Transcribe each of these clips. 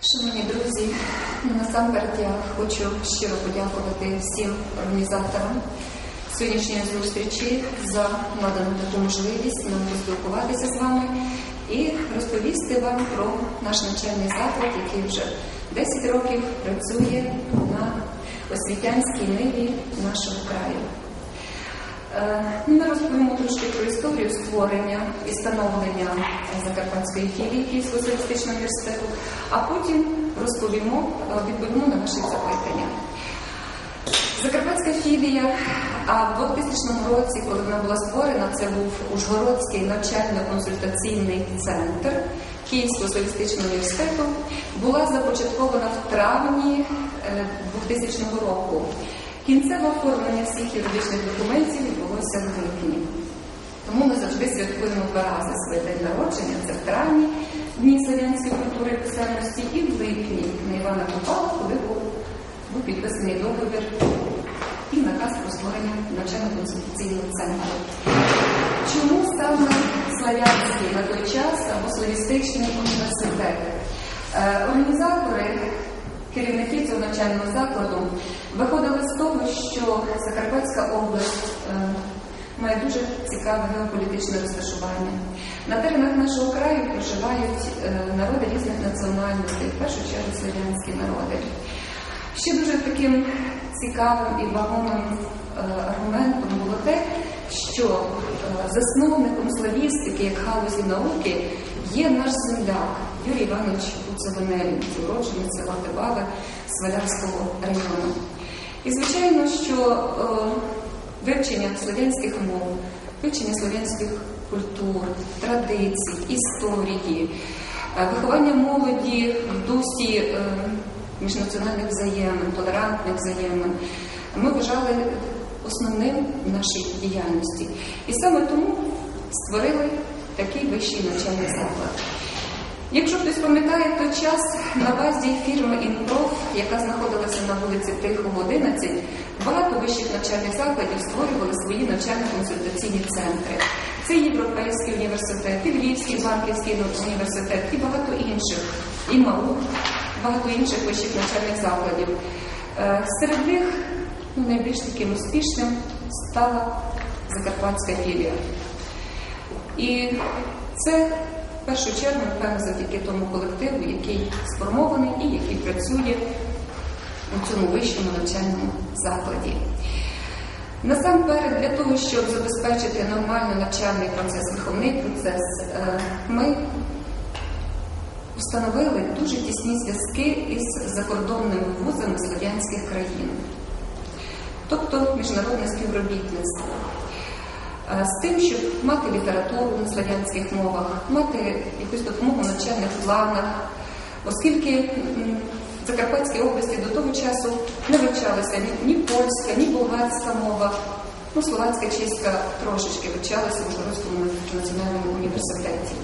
Шановні друзі, насамперед я хочу щиро подякувати всім організаторам сьогоднішньої зустрічі за надану таку можливість нам поспілкуватися з вами і розповісти вам про наш навчальний заклад, який вже 10 років працює на освітянській ниві нашого краю. Е, Ми розповімо трошки про історію створення і становлення Закарпатської філії Київського соціалістичного університету, а потім розповімо, е, відповімо на наші запитання. Закарпатська філія, а в 2000 році, коли вона була створена, це був Ужгородський навчально-консультаційний центр Київського соціалістичного університету, була започаткована в травні е, 2000 року. Кінцеве оформлення всіх юридичних документів відбулося в липні. Тому ми завжди святкуємо два рази своє день народження. Це в травні Дні слов'янської культури і писемності і в липні на Івана Купала, коли був, був підписаний договір і наказ про створення навчально-консультаційного центру. Чому саме Славянський на той час або Славістичний університет? Е, Організатори керівники цього навчального закладу виходили з того, що Закарпатська область е, має дуже цікаве геополітичне розташування. На теренах нашого краю проживають е, народи різних національностей, в першу чергу слов'янські народи. Ще дуже таким цікавим і вагомим е, аргументом було те, що засновником славістики як галузі науки є наш земляк Юрій Іванович Це уроджений села Тибаве Свалявського району. І звичайно, що е, вивчення слов'янських мов, вивчення слов'янських культур, традицій, історії, е, виховання молоді в дусі е, міжнаціональних взаємин, толерантних взаємин, ми вважали основним нашій діяльності. І саме тому створили такий вищий навчальний заклад. Якщо хтось пам'ятає той час на базі фірми «Інпроф», яка знаходилася на вулиці Тихого, 11, багато вищих навчальних закладів створювали свої навчально-консультаційні центри. Це Європейський університет, і Львівський банківський університет, і багато інших, і МАУ, багато інших вищих навчальних закладів. Е, Серед них ну, найбільш таким успішним стала Закарпатська філія. І це першу чергу, напевно, завдяки тому колективу, який сформований і який працює у цьому вищому навчальному закладі. Насамперед, для того, щоб забезпечити нормальний навчальний процес, виховний процес, е, ми встановили дуже тісні зв'язки із закордонними вузами слов'янських країн, тобто міжнародне співробітництво. Е, З тим, щоб мати літературу на слов'янських мовах, мати якусь допомогу в навчальних планах, оскільки в Закарпатській області до того часу не вивчалася ні, ні польська, ні болгарська мова, ну, словацька, чеська трошечки вивчалася в Ужгородському національному університеті.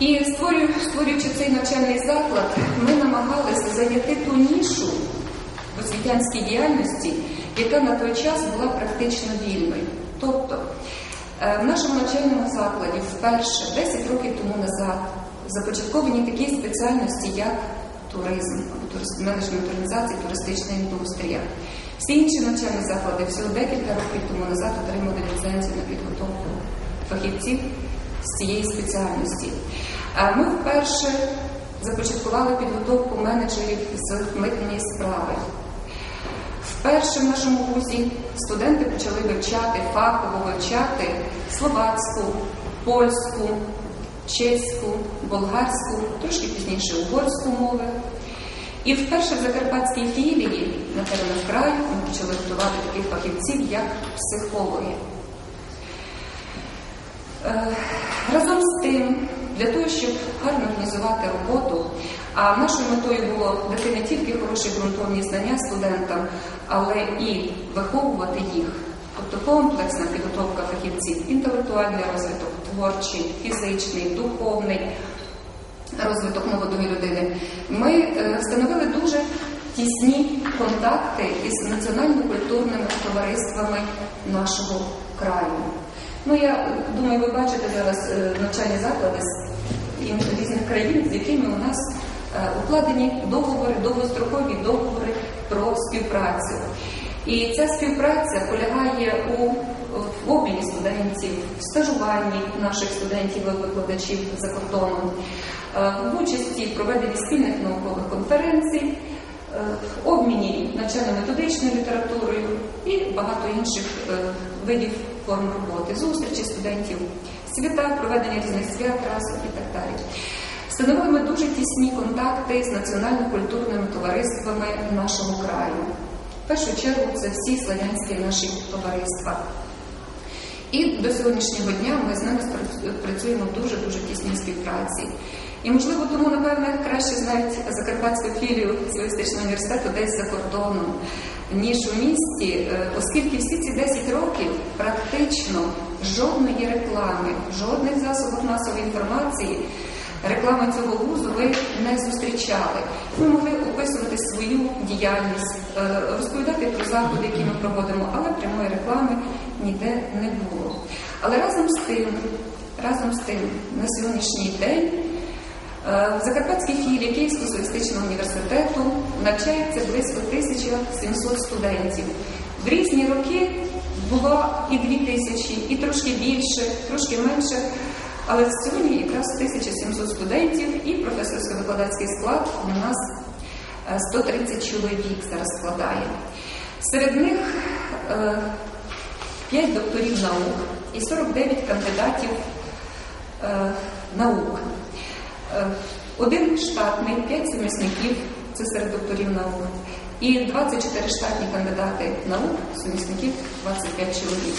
І створюючи цей навчальний заклад, ми намагалися зайняти ту нішу в освітянській діяльності, яка на той час була практично вільною. Тобто е, в нашому навчальному закладі вперше 10 років тому назад започатковані такі спеціальності, як туризм менеджмент організації, туристична індустрія. Всі інші навчальні заклади всього декілька років тому назад отримали ліцензію на підготовку фахівців з цієї спеціальності. Ми вперше започаткували підготовку менеджерів з митної справи. Вперше в нашому вузі студенти почали вивчати, фахово вивчати словацьку, польську, чеську, болгарську, трошки пізніше угорську мови. І вперше в Закарпатській філії на теренах краю ми почали готувати таких фахівців, як психологи. Е, Разом з тим, для того, щоб гарно організувати роботу, а нашою метою було дати хороші ґрунтовні знання студентам, але і виховувати їх. Тобто комплексна підготовка фахівців, інтелектуальний розвиток, творчий, фізичний, духовний розвиток молодої людини. Ми е, встановили дуже тісні контакти із національно-культурними товариствами нашого краю. Ну, я думаю, ви бачите зараз е, навчальні заклади з різних країн, з якими у нас укладені договори, довгострокові договори про співпрацю. І ця співпраця полягає у в обміні студентів, в стажуванні наших студентів і викладачів за кордоном, е, в участі в проведенні спільних наукових конференцій, е, в обміні навчально-методичною літературою і багато інших е, видів форм роботи, зустрічі студентів, свята, проведення різних свят, разом і так далі. Встановили дуже тісні контакти з національно-культурними товариствами нашого краю. В першу чергу це всі славянські наші товариства. І до сьогоднішнього дня ми з ними працюємо в дуже-дуже тісній співпраці. І, можливо, тому, напевне, краще знають Закарпатську філію Цивістичного університету десь за кордоном, ніж у місті, е, оскільки всі ці 10 років практично жодної реклами, жодних засобів масової інформації реклами цього вузу ви не зустрічали. Ми могли описувати свою діяльність, е, розповідати про заходи, які ми проводимо, але прямої реклами ніде не було. Але разом з тим, разом з тим, на сьогоднішній день е, в Закарпатській філії Київського соціалістичного університету навчається близько 1700 студентів. В різні роки було і 2000, і трошки більше, трошки менше. Але сьогодні якраз 1700 студентів і професорсько-викладацький склад у нас 130 чоловік зараз складає. Серед них 5 докторів наук і 49 кандидатів наук. Один штатний, 5 сумісників, це серед докторів наук, і 24 штатні кандидати наук, сумісників 25 чоловік.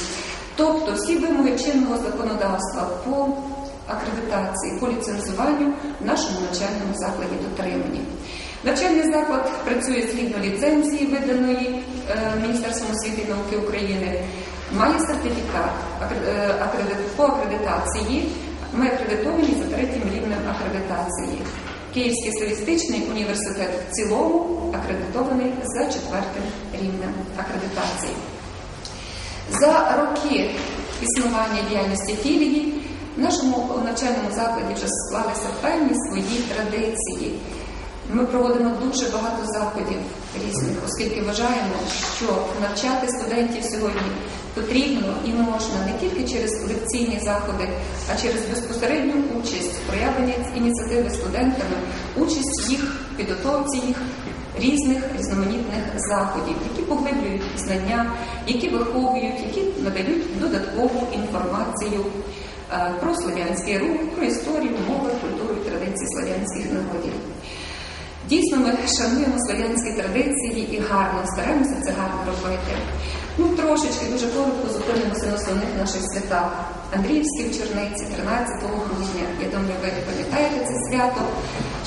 Тобто всі вимоги чинного законодавства по акредитації, по ліцензуванню в нашому навчальному закладі дотримані. Навчальний заклад працює згідно ліцензії, виданої е, Міністерством освіти і науки України, має сертифікат е, по акредитації. Ми акредитовані за третім рівнем акредитації. Київський статистичний університет в цілому акредитований за четвертим рівнем акредитації. За роки існування діяльності філії в нашому навчальному закладі вже склалися певні свої традиції. Ми проводимо дуже багато заходів різних, оскільки вважаємо, що навчати студентів сьогодні потрібно і можна не тільки через лекційні заходи, а через безпосередню участь, проявлення ініціативи студентами, участь їх підготовці їх різних різноманітних заходів, які поглиблюють знання, які виховують, які надають додаткову інформацію. Е, про слов'янський рух, про історію, мови, культуру і традиції слов'янських народів. Дійсно, ми шануємо слов'янські традиції і гарно стараємося це гарно робити. Ну, трошечки дуже коротко зупинимося на основних наших святах. Андріївські вечорниці, 13 грудня. Я думаю, ви пам'ятаєте це свято.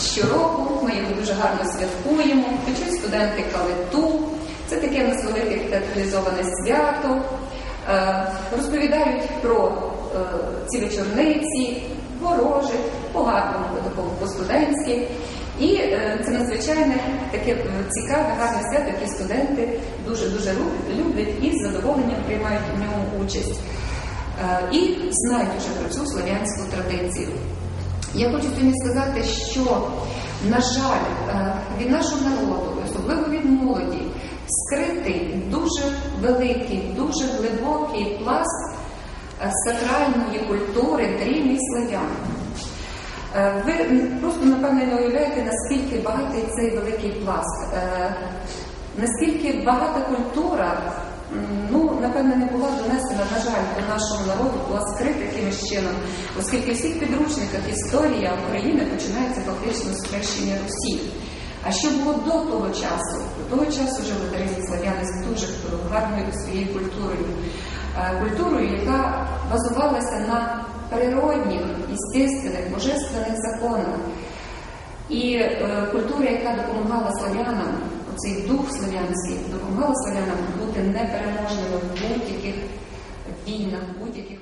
Щороку ми його дуже гарно святкуємо, печуть студенти калиту. Це таке в нас велике театралізоване свято. Е, розповідають про ці вечорниці, ворожить, по-гарному, по-студентськи. І е, це надзвичайне таке е, цікаве, гарне свято, яке студенти дуже-дуже люблять і з задоволенням приймають в ньому участь. І знають вже про цю слов'янську традицію. Я хочу сьогодні сказати, що, на жаль, від нашого народу, особливо від молоді, скритий дуже великий, дуже глибокий пласт сакральної культури древніх славян. Е, ви просто, напевне, не уявляєте, наскільки багатий цей великий пласт, е, наскільки багата культура, ну, напевне, не була донесена, на жаль, до нашого народу, була скрита якимось чином, оскільки в всіх підручниках історія України починається фактично з хрещення Русі. А що було до того часу? До того часу жили древні слав'яни з дуже гарною своєю культурою. Е, культурою, яка базувалася на природних, естественних, божественних законах. І е, культура, яка допомагала славянам, цей дух славянський, допомагала славянам бути непереможними в будь-яких війнах, будь-яких